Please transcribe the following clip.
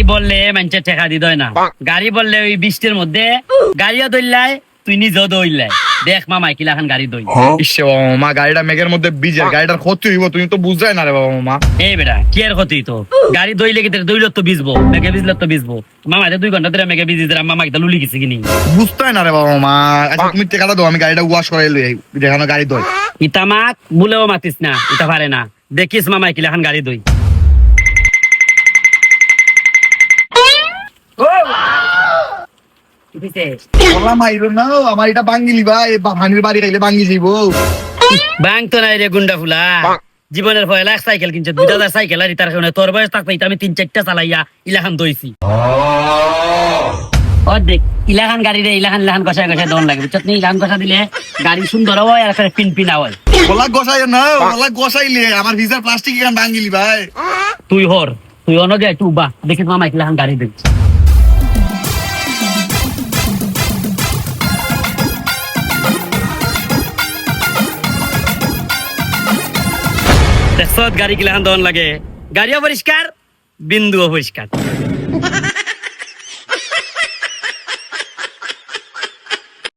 গাড়ি বললে মানুষের ঠেকা দি দয় না। গাড়ি বললে ওই বৃষ্টির মধ্যে গাড়িও দইলাই তুই নিজেও দইলাই দেখ মা মাইকিল এখন গাড়ি দই ইসে বাবা মামা গাড়িটা মেঘের মধ্যে বিজের গাড়িটার ক্ষতি হইব তুমি তো বুঝাই না রে বাবা মামা এই বেটা কি আর ক্ষতি তো গাড়ি দইলে কি দইল তো ভিজবো? মেঘে ভিজলে তো ভিজবো। মামা দুই ঘণ্টা ধরে মেঘে বিজি দিলাম মামা লুলি গেছে কিনি। বুঝতেই না রে বাবা মামা আচ্ছা তুমি টেকাটা দাও আমি গাড়িটা ওয়াশ করাই লই দেখানো গাড়ি দই ইতা মাক বলেও মাতিস না ইতা পারে না। দেখিস মা মাইকিল এখন গাড়ি দই আমার এটা বাঙ্গিলি ভাই হানির বাড়ি খাইলে বাঙ্গি যাইব। ব্যাংক তো নাই রে গুন্ডা ফুলা। জীবনের ভয় লাখ সাইকেল কিনছে দুই হাজার সাইকেল আর কারণে তোর বয়স থাকতে আমি তিন চারটা চালাইয়া ইলাখান দইছি। ও দেখ ইলাখান গাড়ি রে ইলাখান ইলাখান কষায় কষায় দন লাগে বুঝছত নি? ইলাখান কষা দিলে গাড়ি সুন্দর হয় আর একটা পিন পিন হয়। বলা গসাই না বলা গসাইলে আমার ভিসার প্লাস্টিক এখান বাঙ্গিলি ভাই। তুই হর তুই অন যায় তুই বা দেখিস মামা ইলাখান গাড়ি দিচ্ছি। দেখছত গাড়ি কিলাখান দন লাগে। গাড়িও পরিষ্কার বিন্দুও পরিষ্কার